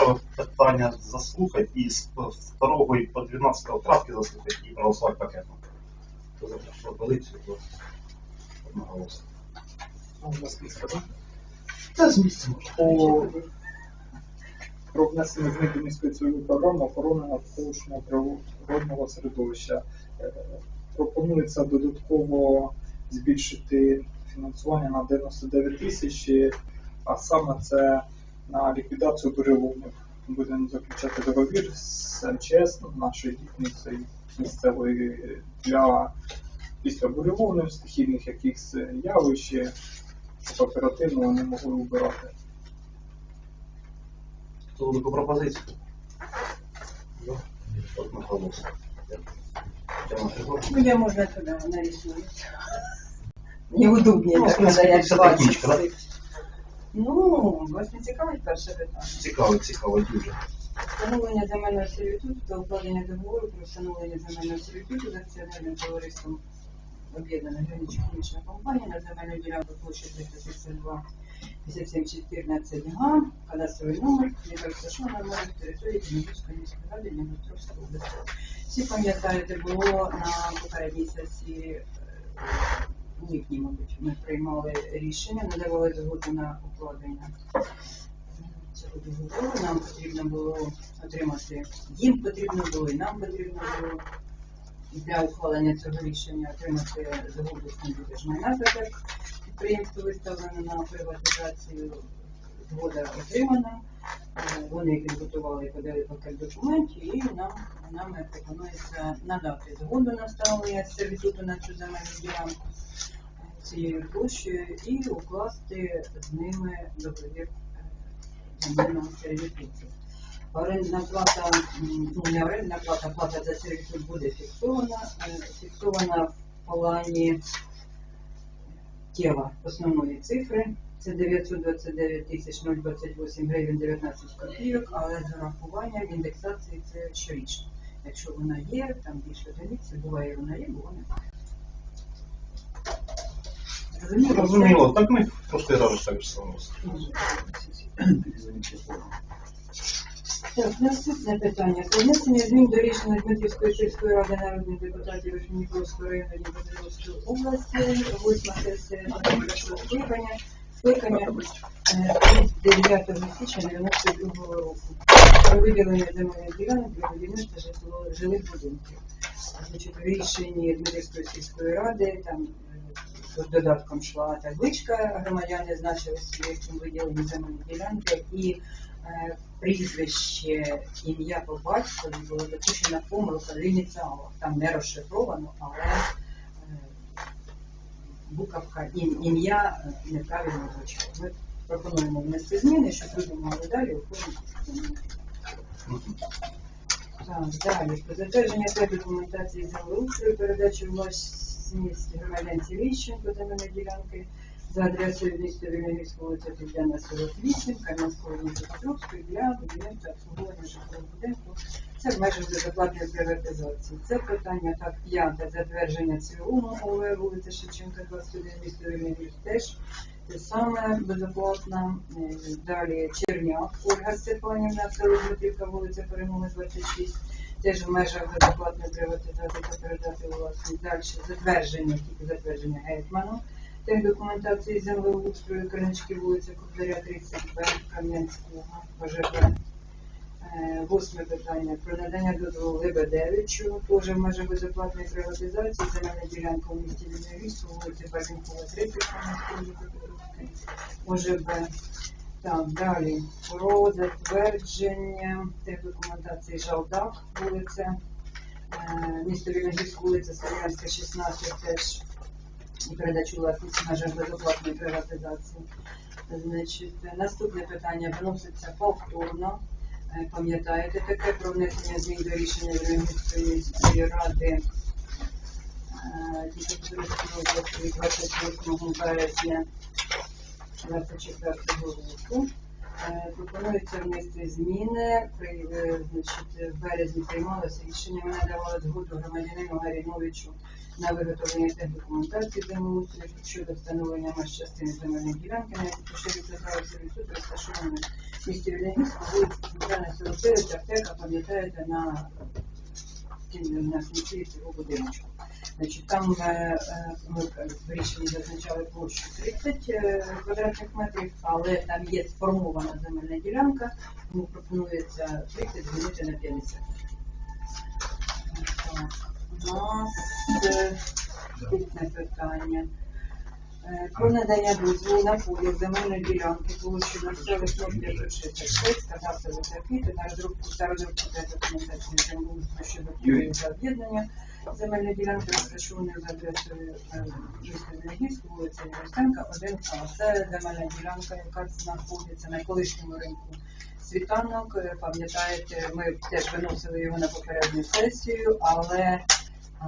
перше питання заслухати і з 2 по 12 вкратки заслухати і проголосувати пакетно. Хто за то одноголосно. А у нас так? Та з місця може. По про внесення змін до міської цільової програми охорони навколишнього природного середовища. Е, Пропонується додатково збільшити фінансування на 99 тисяч, а саме це на ліквідацію буреломів. Будемо заключати договір з МЧС, нашої дільниці місцевої для після буреломів, стихійних якихось явищ, щоб оперативно вони могли вбирати. Хто велику пропозицію? За. Одноголосно. Ну, я можно туда нарисовать. Неудобнее, Ну, так принципі, сказать, це 20 технічка, да? цифр. Ну, вас не цікавить перше питання. Цікаво, цікаво дуже. Встановлення земельного сервітуту та укладення договору про встановлення земельного сервітуту з акціонерним товариством об'єднана гранична хімічна компанія на земельну ділянку площі 332 5714 га, кадастровий номер, яка розташована на території Дніпровської міської ради Дніпропетровської області. Всі пам'ятаєте, було на попередній сесії е, в липні, мабуть, ми приймали рішення, надавали згоду на укладення цього договору. Нам потрібно було отримати, їм потрібно було, і нам потрібно було для ухвалення цього рішення отримати згоду з небудежмайна, так як підприємство виставлено на приватизацію. Згода отримана. Е, Вони підготували подали пакет документів, і нам нами пропонується надати згоду на встановлення сервітуту на цю земельну ділянку е, цією площею і укласти з ними договір е, земельного сервітуту. Орендна плата, ну не орендна плата, плата за сервітут буде фіксована, фіксована в плані тіла основної цифри. Це 929 тисяч 028 гривень 19 копійок, але з урахуванням індексації це щорічно. Якщо вона є, там більше одиниці, буває вона є, немає. Зрозуміло? Зрозуміло, так ми трошки зараз так ж само. Так, наступне питання. Про внесення змін до рішення Дмитрівської сільської ради народних депутатів Вишнівського району Дніпропетровської області, восьма сесія першого скликання, скликання е, від 9 січня 92 року. Про виділення земельних ділянок для будівництва жилих будинків. Значить, в рішенні Дмитрівської сільської ради там е, з додатком йшла табличка, громадяни значили собі, чим виділені земельні ділянки, і е, прізвище, ім'я по батькові було допущена помилка в ініціалах. Там не розшифровано, але е, буковка ім- ім'я е, неправильно звучало. Ми пропонуємо внести зміни, щоб люди могли далі оформити. Так, далі. Про затвердження та документації землеустрою, передачі у власність громадянці Віщенко земельної ділянки за адресою міста Вільнянського вулиця Південна 48, Кам'янського вулиця Петровської для будівництва обслуговування житлового будинку. Це в межах безоплатної приватизації. Це питання так п'яте затвердження цілому ОВ вулиця Шевченка 21, місто Вільнянськ теж те саме безоплатно. Е, Далі Черняк Ольга Степанівна, село Дмитрівка, вулиця Перемоги 26. Теж в межах безоплатної приватизації та передати власність. Далі затвердження, тільки затвердження гетьману. Тех документації землеустрою Кринички, вулиця Кобзаря 30 Б, Кам'янського, ОЖБ. Е, Восьме питання про надання дозволу Лебедевичу, теж в межах безоплатної приватизації, земельна ділянка у місті Вільнявіську, вулиці Базінкова 30, Кам'янської, Дніпропетровської, ОЖБ. Так, далі. Про затвердження тех документації Жалдак, вулиця, е, місто Вільнявіськ, вулиця Слов'янська, 16, теж і передачу власності в межах безоплатної приватизації. Значить, наступне питання виноситься повторно. Е, Пам'ятаєте таке про внесення змін до рішення Вільнюської міської ради е, від 28 березня 24 року. Е, Пропонується внести зміни. При е, значить, в березні приймалося рішення. Ми надавали згоду громадянину Гаріновичу на виготовлення тих документацій землеустрою щодо встановлення меж частини земельної ділянки, на яку поширюється право сервітут, розташованої в місті Вільнянську, вулиці Центральна пам'ятаєте, на тім- на кінці цього будиночку. Значить, там е, е, ми в рішенні зазначали площу 30 е, квадратних метрів, але там є сформована земельна ділянка, тому пропонується 30 змінити на 50. Так, у нас питне питання. Про надання дозволу на поділ земельної ділянки площею 0,566 кадастрових закрити на розробку та розробку та документації землеустрою щодо та об'єднання земельної ділянки розташованої за адресою е, міста Зеленогірська, вулиця Євстенка, 1А. Це земельна ділянка, яка знаходиться на колишньому ринку світанок. Пам'ятаєте, ми теж виносили його на попередню сесію, але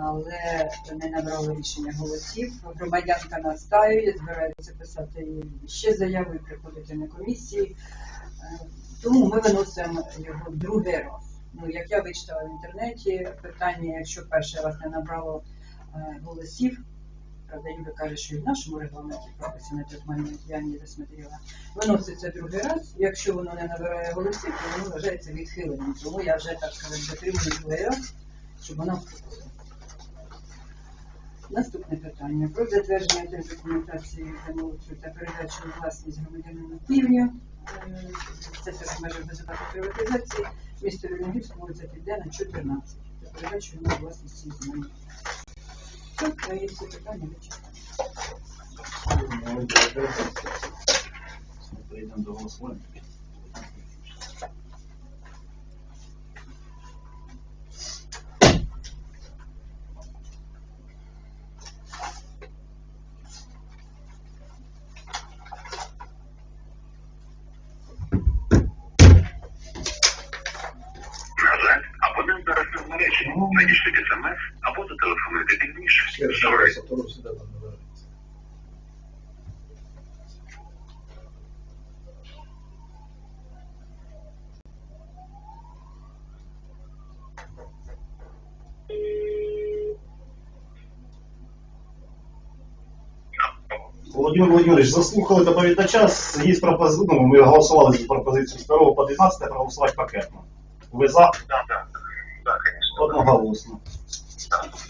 але не набрало рішення голосів. Громадянка настаює, збирається писати ще заяви приходити на комісії. Е, Тому ми виносимо його другий раз. Ну, як я вичитала в інтернеті, питання, якщо перший раз не набрало е, голосів, правда, Юля каже, що і в нашому регламенті прописано момент, я не розсмотрела, виноситься другий раз. Якщо воно не набирає голосів, то воно вважається відхиленим. Тому я вже так сказати затримую другий раз, щоб воно вступило. Наступне питання про затвердження документації землеустрою та передачу власність громадянину Півню. Е, Це теж межа безоплатної приватизації. Місто Рівногірськ, вулиця Південна, 14. Та передачу йому цієї землі. Все, твої всі питання вичерпані. Ми прийдемо до голосування. На жаль, абонент зараз мережі. Надішліть смс або зателефонуйте пізніше. Sorry. Володимир Володимирович, заслухали доповідача, є пропозиція, ну, ми голосували за пропозицію з 2 по 12 проголосувати пакетно. Ви за? Да, да. Да, конечно. Одноголосно.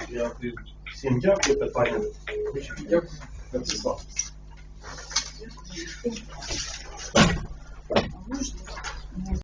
Дякую. Всім дякую, питання. Дякую. Вячеслав. Можна?